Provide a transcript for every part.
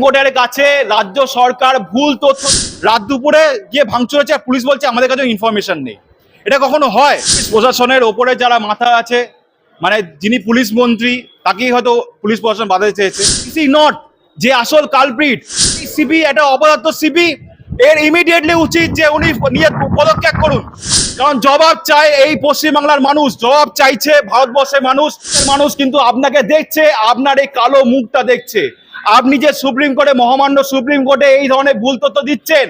কোর্টের কাছে রাজ্য সরকার ভুল তথ্য রাত দুপুরে গিয়ে ভাঙচুর হচ্ছে পুলিশ বলছে আমাদের কাছে ইনফরমেশন নেই। এটা কখনো হয়? প্রশাসনের ওপরে যারা মাথা আছে মানে যিনি পুলিশ মন্ত্রী, তাকেই হয়তো পুলিশ প্রশাসন বাধাতে চেয়েছে। ইসি নট যে আসল কালপ্রিট সিবি একটা অপদার্থ সিবি এর ইমিডিয়েটলি উচিত যে উনি নিয়ে পদত্যাগ করুন। কারণ জবাব চায় এই পশ্চিমবাংলার মানুষ, জবাব চাইছে ভারতবর্ষের মানুষ। মানুষ কিন্তু আপনাকে দেখছে, আপনার এই কালো মুখটা দেখছে। আপনি যে সুপ্রিম কোর্টে, মহামান্য সুপ্রিম কোর্টে এই ধরনের ভুল তথ্য দিচ্ছেন,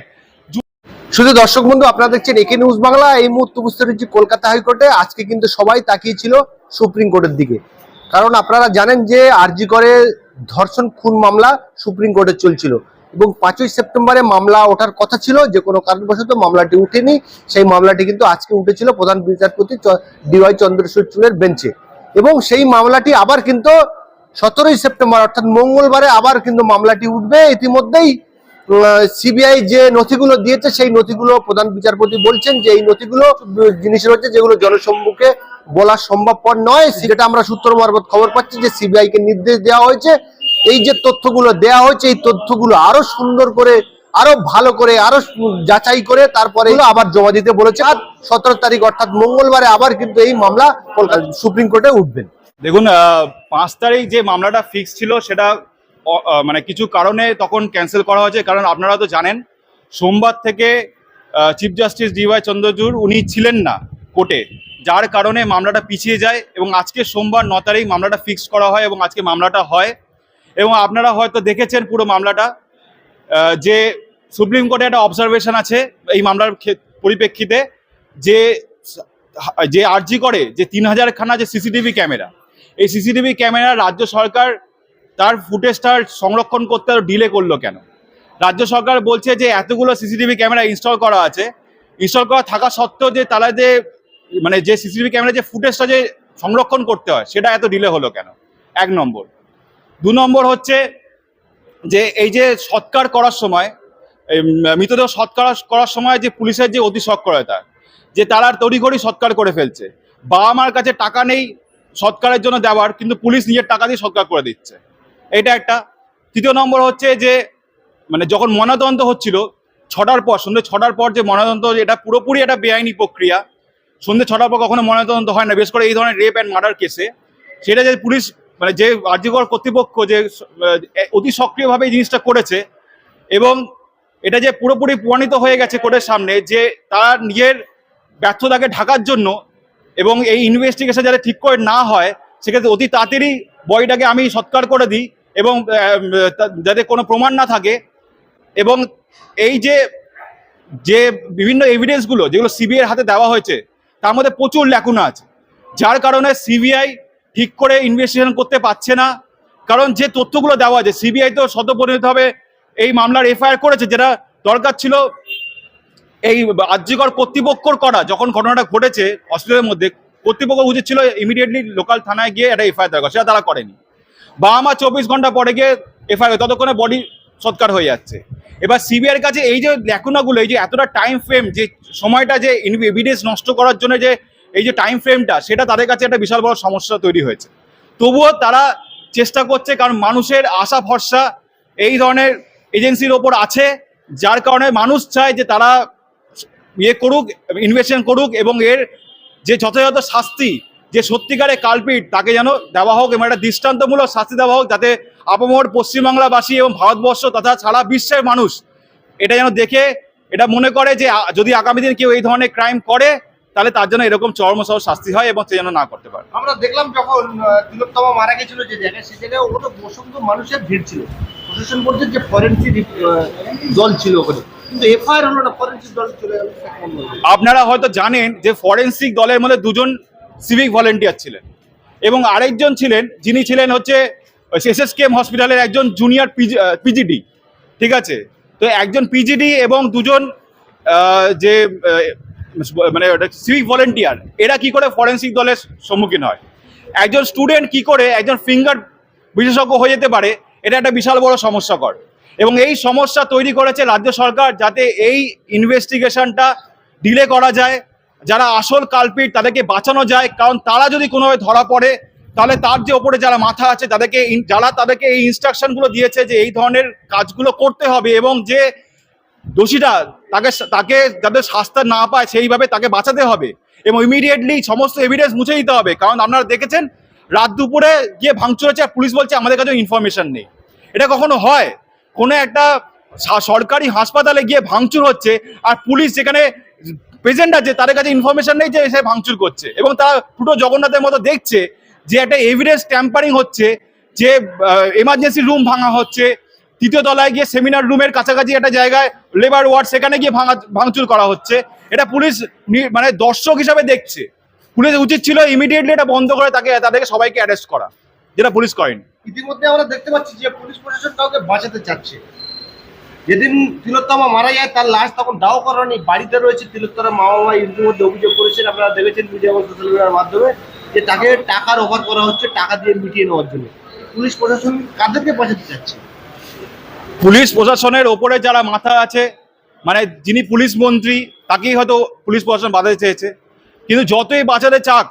শুধু দর্শক বন্ধু, আপনারা দেখছেন একে নিউজ বাংলা। এই মুহূর্তে উপস্থিত রয়েছে কলকাতা হাইকোর্টে। আজকে কিন্তু সবাই তাকিয়েছিল সুপ্রিম কোর্টের দিকে। কারণ আপনারা জানেন যে আরজি করে ধর্ষণ, খুন মামলা সুপ্রিম কোর্টে চলছিল। এবং পাঁচই সেপ্টেম্বরে মামলা ওঠার কথা ছিল, যে কোনো কারণবশত মামলাটি উঠেনি। সেই মামলাটি কিন্তু আজকে উঠেছিল প্রধান বিচারপতি ডিওয়াই চন্দ্রচূড় চূড়ের বেঞ্চে। এবং সেই মামলাটি আবার কিন্তু সতেরোই সেপ্টেম্বর, অর্থাৎ মঙ্গলবারে আবার কিন্তু মামলাটি উঠবে। ইতিমধ্যেই সিবিআই যে নথিগুলো দিয়েছে, সেই নথিগুলো প্রধান বিচারপতি বলছেন যে এই নথিগুলো জিনিস রয়েছে যেগুলো জনসম্মুখে বলা সম্ভবপর নয়। সেটা আমরা সূত্র মারফত খবর পাচ্ছি যে সিবিআই কে নির্দেশ দেওয়া হয়েছে। এই যে তথ্যগুলো দেওয়া হয়েছে, এই তথ্যগুলো আরও সুন্দর করে, আরও ভালো করে, আরও যাচাই করে তারপরে আবার জমা দিতে বলেছে। আর সতেরো তারিখ, অর্থাৎ মঙ্গলবারে আবার কিন্তু এই মামলা সুপ্রিম কোর্টে উঠবেন দেখুন পাঁচ তারিখ যে মামলাটা ফিক্স ছিল সেটা মানে কিছু কারণে তখন ক্যান্সেল করা হয়েছে, কারণ আপনারা তো জানেন, সোমবার থেকে চিফ জাস্টিস ডিওয়াই চন্দ্রচূড় উনি ছিলেন না কোর্টে, যার কারণে মামলাটা পিছিয়ে যায় এবং আজকে সোমবার ন তারিখ মামলাটা ফিক্স করা হয় এবং আজকে মামলাটা হয়। এবং আপনারা হয়তো দেখেছেন পুরো মামলাটা যে সুপ্রিম কোর্টে একটা অবজারভেশন আছে এই মামলার ক্ষে- পরিপ্রেক্ষিতে, যে যে আর্জি করে, যে তিন হাজার খানা যে সিসিটিভি ক্যামেরা এই সিসিটিভি ক্যামেরা রাজ্য সরকার তার ফুটেজটা সংরক্ষণ করতে ডিলে করল কেন? রাজ্য সরকার বলছে যে এতগুলো সিসিটিভি ক্যামেরা ইনস্টল করা আছে। ইনস্টল করা থাকা সত্ত্বেও যে তারা যে মানে যে সিসিটিভি ক্যামেরা, যে ফুটেজটা যে সংরক্ষণ করতে হয়, সেটা এত ডিলে হলো কেন? এক নম্বর। দু নম্বর হচ্ছে যে এই যে সৎকার করার সময় মৃতদেহ সৎকার করার সময় যে পুলিশের যে অতি সক্রিয়তা যে তারা তড়িঘড়ি সৎকার করে ফেলছে। বাবা মার কাছে টাকা নেই সৎকারের জন্য দেওয়ার, কিন্তু পুলিশ নিজের টাকা দিয়ে সৎকার করে দিচ্ছে। এটা একটা। তৃতীয় নম্বর হচ্ছে যে মানে যখন ময়নাতদন্ত হচ্ছিল, ছটার পর, সন্ধ্যে ছটার পর যে ময়নাতদন্ত এটা পুরোপুরি একটা বেআইনি প্রক্রিয়া, সন্ধ্যে ছটার পর কখনো ময়নাতদন্ত হয় না, বিশেষ করে এই ধরনের রেপ অ্যান্ড মার্ডার কেসে সেটা যে পুলিশ মানে যে কার্যকর কর্তৃপক্ষ যে অতি সক্রিয়ভাবে এই জিনিসটা করেছে, এবং এটা যে পুরোপুরি প্রমাণিত হয়ে গেছে কোর্টের সামনে, যে তারা নিজের ব্যর্থতাকে ঢাকার জন্য এবং এই ইনভেস্টিগেশন যাতে ঠিক করে না হয়, সেক্ষেত্রে অতি তাড়াতাড়ি বইটাকে আমি সৎকার করে দিই এবং যাতে কোনো প্রমাণ না থাকে। এবং এই যে যে বিভিন্ন এভিডেন্সগুলো যেগুলো সিবিআই হাতে দেওয়া হয়েছে, তার মধ্যে প্রচুর ল্যাকুনা আছে। যার কারণে সিবিআই ঠিক করে ইনভেস্টিগেশন করতে পারছে না। কারণ যে তথ্যগুলো দেওয়া আছে সিবিআই তো শতপরিণতভাবে এই মামলার এফআইআর করেছে, যেটা দরকার ছিল এই রাজ্যকর কর্তৃপক্ষর করা যখন ঘটনাটা ঘটেছে হসপিটালের মধ্যে, কর্তৃপক্ষ উচিত ছিল ইমিডিয়েটলি লোকাল থানায় গিয়ে একটা এফআইআর দেওয়া সেটা তারা করেনি। বা আমার চব্বিশ ঘণ্টা পরে গিয়ে এফআইআর ততক্ষণে বডি সৎকার হয়ে যাচ্ছে। এবার সিবিআইয়ের কাছে এই যে ল্যাকুনাগুলো এই যে এতটা টাইম ফ্রেম যে সময়টা যে এভিডেন্স নষ্ট করার জন্য যে, এই যে টাইম ফ্রেমটা সেটা তাদের কাছে একটা বিশাল বড় সমস্যা তৈরি হয়েছে। তবুও তারা চেষ্টা করছে, কারণ মানুষের আশা, ভরসা এই ধরনের এজেন্সির ওপর আছে, যার কারণে মানুষ চায় যে তারা ইয়ে করুক ইনভেস্টিগেশন করুক এবং এর যে যথাযথ শাস্তি, যে সত্যিকারে কালপিট তাকে যেন দেওয়া হোক এবং একটা দৃষ্টান্তমূলক শাস্তি দেওয়া হোক যাতে আপামর পশ্চিমবাংলাবাসী এবং ভারতবর্ষ তথা সারা বিশ্বের মানুষ এটা যেন দেখে, এটা মনে করে যে যদি আগামী দিন কেউ এই ধরনের ক্রাইম করে, তাহলে তার জন্য এরকম চরমসহ শাস্তি হয় এবং সে যেন না করতে পারে। আমরা দেখলাম যখন তিলোত্তমা মারা গেছিল যে জায়গায় সেই জায়গায় ওখানে অসংখ্য মানুষের ভিড় ছিল। প্রশাসন বলছে যে ফরেন্সিক দল ছিল ওখানে। আপনারা হয়তো জানেন যে ফরেন্সিক দলের মধ্যে দুজন সিভিক ভলেন্টিয়ার ছিলেন এবং আরেকজন ছিলেন, যিনি ছিলেন হচ্ছে এস কেম হসপিটালের একজন জুনিয়র পিজিডি ঠিক আছে? তো একজন পিজিডি এবং দুজন যে মানে সিভিক ভলেন্টিয়ার এরা কি করে ফরেন্সিক দলের সম্মুখীন হয়? একজন স্টুডেন্ট কি করে একজন ফিঙ্গার বিশেষজ্ঞ হয়ে যেতে পারে, এটা একটা বিশাল বড় সমস্যাকর। এবং এই সমস্যা তৈরি করেছে রাজ্য সরকার যাতে এই ইনভেস্টিগেশনটা ডিলে করা যায়, যারা আসল কালপিট তাদেরকে বাঁচানো যায়, কারণ তারা যদি কোনোভাবে ধরা পড়ে, তাহলে তার যে ওপরে যারা মাথা আছে, তাদেরকে যারা তাদেরকে এই ইনস্ট্রাকশনগুলো দিয়েছে যে এই ধরনের কাজগুলো করতে হবে এবং যে দোষীটা তাকে তাকে যাতে শাস্তা না পায়, সেইভাবে তাকে বাঁচাতে হবে। এবং ইমিডিয়েটলি সমস্ত এভিডেন্স মুছে দিতে হবে। কারণ আপনারা দেখেছেন, রাত দুপুরে গিয়ে ভাঙচুর হচ্ছে আর পুলিশ বলছে, আমাদের কাছে ইনফরমেশন নেই। এটা কখনো হয়? কোনো একটা সরকারি হাসপাতালে গিয়ে ভাঙচুর হচ্ছে আর পুলিশ যেখানে প্রেজেন্ট আছে তাদের কাছে ইনফরমেশন নেই যে সে ভাঙচুর করছে। এবং তারা পুরো জগন্নাথের মতো দেখছে যে একটা এভিডেন্স ট্যাম্পারিং হচ্ছে, যে এমার্জেন্সি রুম ভাঙা হচ্ছে, তৃতীয় তলায় গিয়ে সেমিনার রুমের কাছাকাছি একটা জায়গায় লেবার ওয়ার্ড সেখানে গিয়ে ভাঙা, ভাঙচুর করা হচ্ছে। এটা পুলিশ মানে দর্শক হিসাবে দেখছে। পুলিশ উচিত ছিল ইমিডিয়েটলি এটা বন্ধ করে তাকে, তাদেরকে সবাইকে অ্যারেস্ট করা, যেটা পুলিশ করেনি। ইতিমধ্যে আমরা দেখতে পাচ্ছি যে পুলিশ প্রশাসন কাউকে বাঁচাতে চাচ্ছে। যেদিন তিলোত্তমা মারা যায়, তার লাশ তখন দাও করানি বাড়িতে রয়েছে তিলোত্তমা মা বাবা ইতিমধ্যে অভিযোগ করেছেন। আপনারা দেখেছেন মিডিয়া এবং সোশ্যাল মিডিয়ার মাধ্যমে যে তাকে টাকার অফার করা হচ্ছে, টাকা দিয়ে মিটিয়ে নেওয়ার জন্য। পুলিশ প্রশাসন কাদেরকে বাঁচাতে চাচ্ছে? পুলিশ প্রশাসনের ওপরে যারা মাথা আছে মানে যিনি পুলিশ মন্ত্রী, তাকেই হয়তো পুলিশ প্রশাসন বাঁচাতে চেয়েছে। কিন্তু যতই বাঁচাতে চাক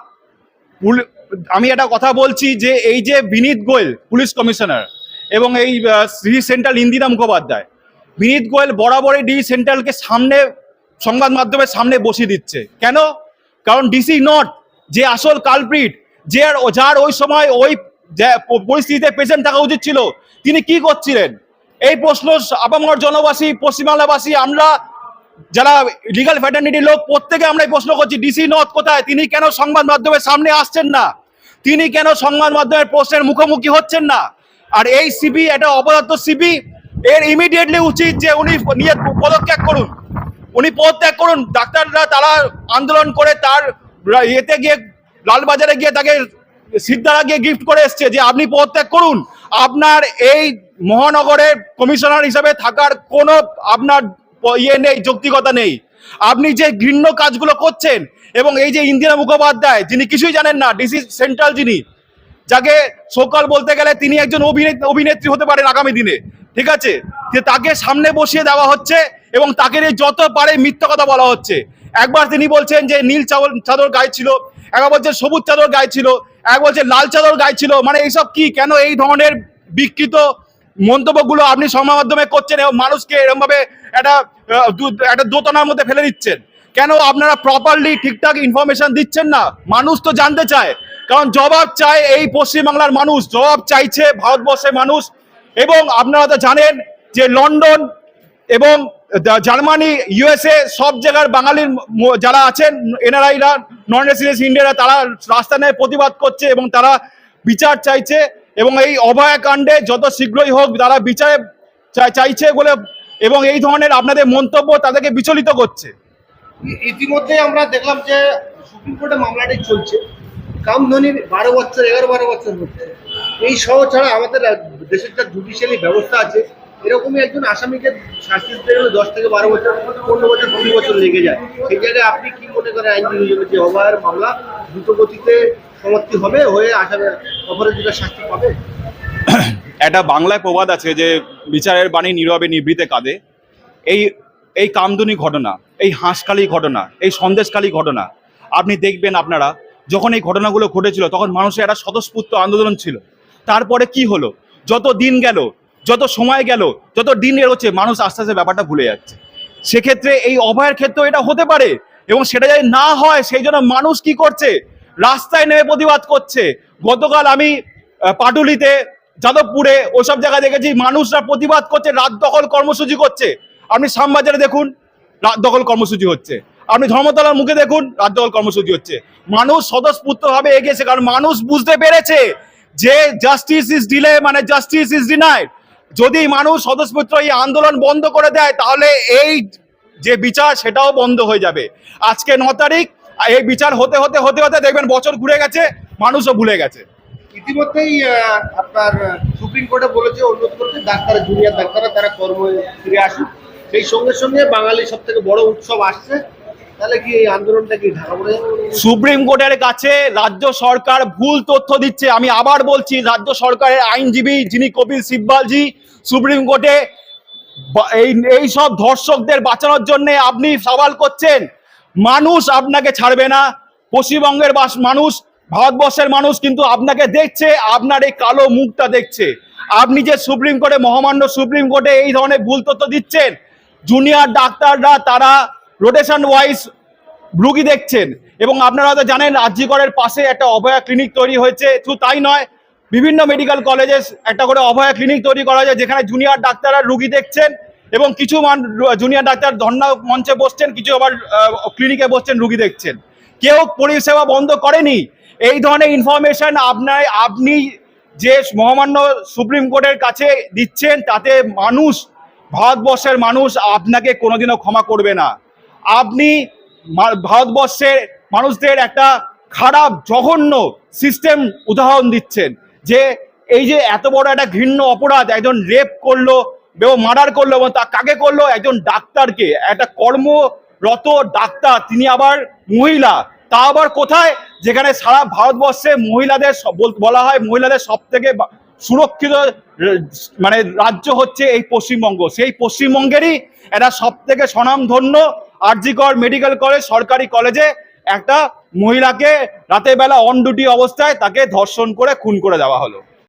আমি একটা কথা বলছি যে এই যে বিনীত গোয়েল, পুলিশ কমিশনার, এবং এই শ্রী সেন্ট্রাল ইন্দিরা মুখোপাধ্যায়, বিনীত গোয়েল বরাবরই ডি সেন্ট্রালকে সামনে, সংবাদ মাধ্যমের সামনে বসিয়ে দিচ্ছে। কেন? কারণ ডিসি নট যে আসল কালপ্রিট যে যার ওই সময় ওই পরিস্থিতিতে পেশেন্ট থাকা উচিত ছিল, তিনি কি করছিলেন? এই প্রশ্ন আপামর জনবাসী, পশ্চিমবাংলাবাসী, আমরা যারা লিগাল ফ্যাটার্নিটি লোক, প্রত্যেকে আমরা এই প্রশ্ন করছি ডিসি নথ কোথায়? তিনি কেন সংবাদ মাধ্যমের সামনে আসছেন না? তিনি কেন সংবাদ মাধ্যমের প্রশ্নের মুখোমুখি হচ্ছেন না? আর এই সিবি, এটা অপদার্থ সিবি, এর ইমিডিয়েটলি উচিত যে উনি নিয়ে পদত্যাগ করুন। উনি পদত্যাগ করুন, ডাক্তাররা তারা আন্দোলন করে তার ইয়েতে গিয়ে, লালবাজারে গিয়ে তাকে সিদ্ধারা গিয়ে গিফট করে এসছে যে আপনি পদত্যাগ করুন। আপনার এই মহানগরের কমিশনার হিসেবে থাকার কোনো আপনার ইয়ে নেই, যৌক্তিকতা নেই। আপনি যে ঘৃণ্য কাজগুলো করছেন এবং এই যে ইন্দিরা মুখোপাধ্যায়, যিনি কিছুই জানেন না, ডিসি সেন্ট্রাল যিনি, যাকে সকাল বলতে গেলে তিনি একজন অভিনেত্রী হতে পারেন আগামী দিনে, ঠিক আছে? যে তাকে সামনে বসিয়ে দেওয়া হচ্ছে এবং তাকে নিয়ে যত পারে মিথ্যা কথা বলা হচ্ছে। একবার তিনি বলছেন যে নীল চাদর চাদর গায়ে ছিল, একবার বলছেন সবুজ চাদর গায়ে ছিল এক বলছে লাল চাদর গায়ে ছিল মানে এইসব কি, কেন এই ধরনের বিকৃত মন্তব্যগুলো আপনি সংবাদ মাধ্যমে করছেন এবং মানুষকে এরকম ভাবে একটা একটা দোতনার মধ্যে ফেলে দিচ্ছেন। কেন আপনারা প্রপারলি ঠিকঠাক ইনফরমেশন দিচ্ছেন না? মানুষ তো জানতে চায়। কারণ জবাব চায় এই পশ্চিমবাংলার মানুষ। জবাব চাইছে ভারতবর্ষের মানুষ। এবং আপনারা তো জানেন যে লন্ডন এবং জার্মানি ইউএসএ সব জায়গার বাঙালির যারা আছেন এনআরআইরা নন রেসিডেন্স ইন্ডিয়ারা তারা রাস্তা নিয়ে প্রতিবাদ করছে এবং তারা বিচার চাইছে। এবং এই অভয়াকাণ্ডে যত শীঘ্রই হোক তারা বিচারে চাই- চাইছে বলে এবং এই ধরনের আপনাদের মন্তব্য তাদেরকে বিচলিত করছে। ইতিমধ্যে আমরা দেখলাম যে সুপ্রিম কোর্টে মামলাটি চলছে। কামধনির বারো বছর, এগারো বারো বছর হচ্ছে এই সহ ছাড়া আমাদের দেশের যা জুডিশিয়ালি ব্যবস্থা আছে, এরকমই একজন আসামিকে শাস্তি দিতে গেলে দশ থেকে বারো বছর, পনেরো বছর, কুড়ি বছর লেগে যায়। সেই জায়গায় আপনি কি মনে করেন আইনজীবী হিসেবে যে অভয়ের মামলা দ্রুত গতিতে সমাপ্তি হবে হয়ে আসামি অপরাধীরা শাস্তি পাবে? একটা বাংলায় প্রবাদ আছে যে বিচারের বাণী নীরবে নিভৃতে কাঁদে। এই এই কামদুনি ঘটনা, এই হাঁসকালি ঘটনা, এই সন্দেশকালী ঘটনা, আপনি দেখবেন আপনারা, যখন এই ঘটনাগুলো ঘটেছিল, তখন মানুষের একটা স্বতঃস্ফূর্ত আন্দোলন ছিল। তারপরে কি হলো? যত দিন গেল, যত সময় গেল, যত দিন এরোচ্ছে মানুষ আস্তে আস্তে ব্যাপারটা ভুলে যাচ্ছে। সেক্ষেত্রে এই অভয়ের ক্ষেত্রেও এটা হতে পারে এবং সেটা যদি না হয়, সেই জন্য মানুষ কি করছে? রাস্তায় নেমে প্রতিবাদ করছে। গতকাল আমি পাটুলিতে যাদবপুরে, ওসব জায়গায় দেখেছি মানুষরা প্রতিবাদ করছে, রাত দখল কর্মসূচি করছে। আপনি শ্যামবাজারে দেখুন, রাত দখল কর্মসূচি হচ্ছে। আপনি ধর্মতলার মুখে দেখুন, রাত দখল কর্মসূচি হচ্ছে। মানুষ স্বতঃস্ফূর্তভাবে এগিয়েছে, কারণ মানুষ বুঝতে পেরেছে যে জাস্টিস ইজ ডিলে মানে জাস্টিস ইজ ডিনাইড যদি মানুষ স্বতঃস্ফূর্ত এই আন্দোলন বন্ধ করে দেয়, তাহলে এই যে বিচার, সেটাও বন্ধ হয়ে যাবে। আজকে ন তারিখ, এই বিচার হতে হতে হতে হতে দেখবেন বছর ঘুরে গেছে, মানুষও ভুলে গেছে। ইতিমধ্যেই আপনার সুপ্রিম কোর্টে বলেছে, অনুরোধ করেছে ডাক্তার জুনিয়র ডাক্তাররা, তারা কর্মে ফিরে আসুক। সেই সঙ্গে সঙ্গে বাঙালির সব থেকে বড় উৎসব আসছে। তাহলে কি আন্দোলনটা কি সুপ্রিম কোর্টের কাছে রাজ্য সরকার ভুল তথ্য দিচ্ছে। আমি আবার বলছি, রাজ্য সরকারের আইনজীবী যিনি কপিল সিব্বালজি, সুপ্রিম কোর্টে এই এই সব ধর্ষকদের বাঁচানোর জন্য আপনি সওয়াল করছেন। মানুষ আপনাকে ছাড়বে না। পশ্চিমবঙ্গের মানুষ ভারতবর্ষের মানুষ কিন্তু আপনাকে দেখছে, আপনার এই কালো মুখটা দেখছে। আপনি যে সুপ্রিম কোর্টে, মহামান্য সুপ্রিম কোর্টে এই ধরনের ভুল তথ্য দিচ্ছেন জুনিয়র ডাক্তাররা তারা রোটেশন ওয়াইজ রুগী দেখছেন এবং আপনারা হয়তো জানেন রাজ্যগড়ের পাশে একটা অভয়া ক্লিনিক তৈরি হয়েছে। শুধু তাই নয়, বিভিন্ন মেডিকেল কলেজে একটা করে অভয়া ক্লিনিক তৈরি করা হয়েছে, যেখানে জুনিয়র ডাক্তাররা রুগী দেখছেন এবং কিছু মান জুনিয়র ডাক্তার ধর্ণা মঞ্চে বসছেন, কিছু আবার ক্লিনিকে বসছেন, রুগী দেখছেন। কেউ পরিষেবা বন্ধ করেনি এই ধরনের ইনফরমেশন আপনার, আপনি যে মহামান্য সুপ্রিম কোর্টের কাছে দিচ্ছেন, তাতে মানুষ, ভারতবর্ষের মানুষ আপনাকে কোনোদিনও ক্ষমা করবে না। আপনি ভারতবর্ষের মানুষদের একটা খারাপ, জঘন্য সিস্টেম উদাহরণ দিচ্ছেন, যে এই যে এত বড় একটা ঘৃণ্য অপরাধ, একজন রেপ করল, এবং মার্ডার করল, এবং তা কাকে করল? একজন ডাক্তারকে। একটা কর্মরত ডাক্তার, তিনি আবার মহিলা। তা আবার কোথায়? যেখানে সারা ভারতবর্ষে মহিলাদের বলা হয় মহিলাদের সব থেকে সুরক্ষিত মানে রাজ্য হচ্ছে এই পশ্চিমবঙ্গ। সেই পশ্চিমবঙ্গেরই এটা সব থেকে স্বনামধন্য আরজিকর মেডিকেল কলেজ, সরকারি কলেজে একটা মহিলাকে রাতের বেলা অন ডিউটি অবস্থায় তাকে ধর্ষণ করে, খুন করে দেওয়া হলো।